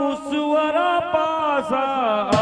મુસવરા પાસા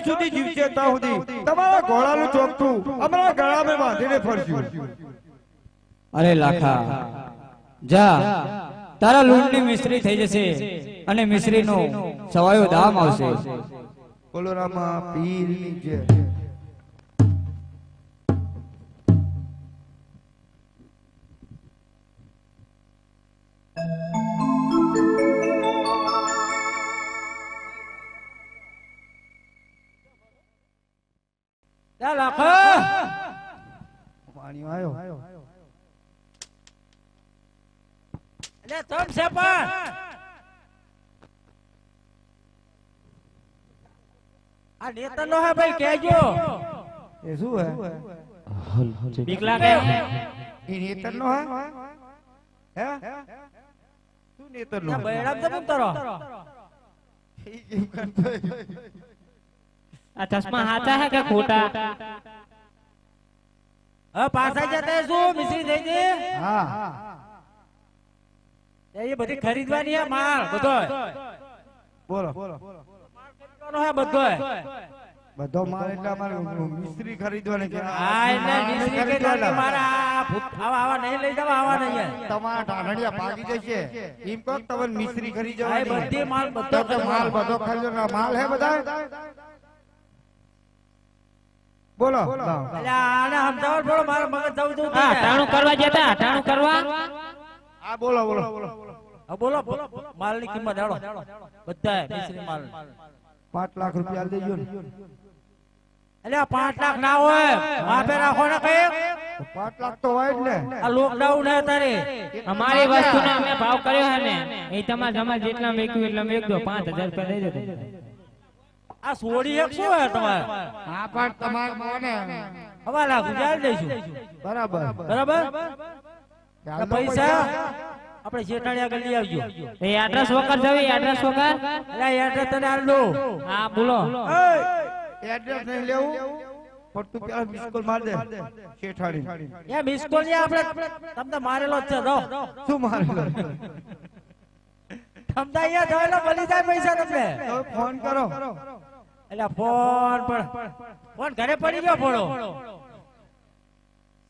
જ્યાં સુધી જીવશે ત્યાં સુધી તમારા ઘોડાનું ચોકઠું અમારા ગળામાં બાંધીને ફરશું અરે લાખા જા તારા લૂણની મિસ્ત્રી થઈ જશે અને મિશ્રીનો સવાયો દામ આવશે. બોલો રામા પીરની જય. પાણી આવ્યો એટલે તમ છે પણ. આ નેતરનો હે ભાઈ કહેજો. એ શું હે? બીક લાગે એ નેતર નો હે? હે? શું નેતર નો બૈરામ છે પણ તારો. આ ચશ્મા હાચા હે કે ખોટા? હવે પાછા જતા શું? મિશ્રી થઈ ગઈ? હા. એ બધી ખરીદવાની હે માલ બધો બોલો. ખરીદવાનો હે બધો બધો માલ એટલે અમારે મિસ્ત્રી ખરીદવાની કે આ એટલે મિશ્રી કે કે મારા આવા આવા નહીં લઈ જવા આવા નહીં તમારા ઢાઢણિયા ભાગી જશે. એમ કહો કે મિસ્ત્રી ખરીદ બધી માલ બધો માલ બધો ખરીદો માલ હે બધા બોલો. આને સમજાવવા થોડો મારો મગજ જવું જવું હા ટાણું કરવા જતા ટાણું કરવા. હા બોલો બોલો. હા બોલો બોલો. માલની કિંમત બધા મિશ્રી માલ. પાંચ લાખ રૂપિયા દેજો એટલે પાંચ લાખ ના હોય. માપે રાખો ને કઈ પાંચ લાખ તો હોય જ ને. આ લોકડાઉન હે તારે. અમારી વસ્તુનો અમે ભાવ કર્યો હે ને. એ તમારે તમારે જેટલા મેક્યું એટલા મેક દો પાંચ હજાર રૂપિયા દઈ દો આ સોડી એક શું હે તમારે? હા પણ તમારે મોને. હવા ગુજારી દઈશું. બરાબર. બરાબર? પૈસા આપણે જેઠાણી આગળ લઈ આવજો. એ એડ્રેસ વગર જવી એડ્રેસ વગર એટલે એડ્રેસ તને આલ દો હા બોલો. એડ્રેસ નહીં લેવું. પણ તું પેલા મિસ કોલ માર દે. શેઠાડી એ મિસ કોલ ને આપણે તમને મારેલો જ છે રો શું મારેલો? તમને અહીંયા જોયેલો બલી જાય પૈસા તમને. ફોન કરો. એટલે ફોન પણ ફોન ઘરે પડી ગયો ફોડો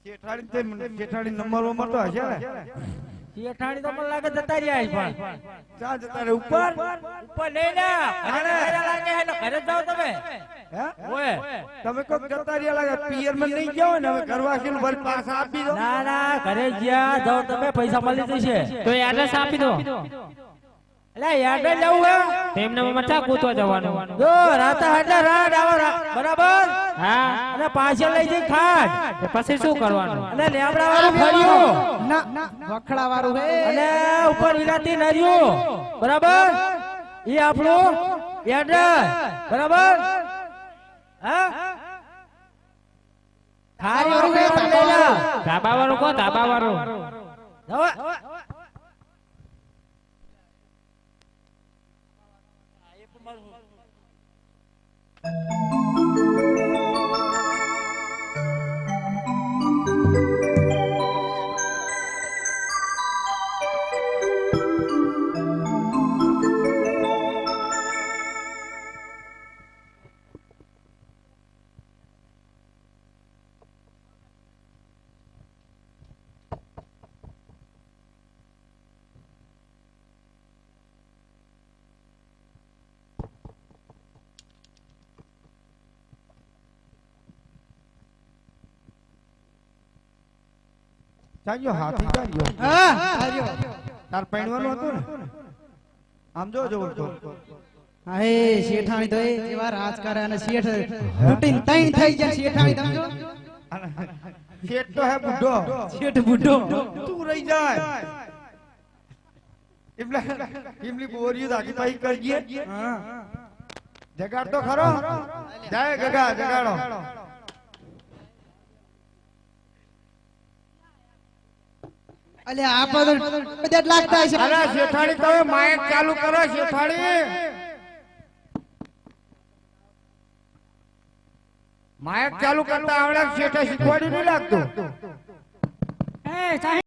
શેઠાણી નંબર નંબર તો હશે ને? શેઠાણી તો મને લાગે જતા રહ્યા છે પણ. ચા જતા રે ઉપર? ઉપર? લઈ લે. ઘરે ઘરે લાગે એટલે ઘરે જાઓ તમે. હે? ઓય. તમે કોક જતા રહ્યા લાગે પિયરમાં નહીં જાવ ને હવે ઘરવાસી નું ભલે પાછા આપી દો. ના ના ઘરે ગયા. જાઓ તમે પૈસા મળી જશે. તો એડ્રેસ આપી દો. તેમને મચા કૂદવા જવાનું. જો રાતા એટલે રાત આવો બરાબર? હા. અને પાછળ લઈ જઈ ખાટ. પછી શું કરવાનું? અને લેબડા વાળું ફર્યું વખડા વાળું હે. અને ઉપર વિલાતી નર્યું બરાબર? એ આપણું એડ્રેસ. બરાબર? હા? ખારી વાળું ધાબા વાળું કો ધાબા વાળું હવે ચાલ્યો હાથી ચાલ્યો હા આર્યો. તાર પહેણવાનું હતું ને? આમ જો જો હે શેઠાણી તો એ જેવા રાજકારણ અને શેઠ તૂટીને તઈ થઈ ગયા શેઠાણી તમે જો શેઠ તો હે બુઢો. શેઠ બુઢો. તું રહી જાય. એમલા એમની બોરીઓ દાખી પાઈ કરજે. જગાડ તો ખરો? જાય ગગા જગાડો. અલે આ પર બધા લાગતા છે અરે શેઠાણી તમે માઈક ચાલુ કરો શેઠાણી. માયક ચાલુ કરતા આવડે શેઠે શીખવાડી નહીં લાગતું.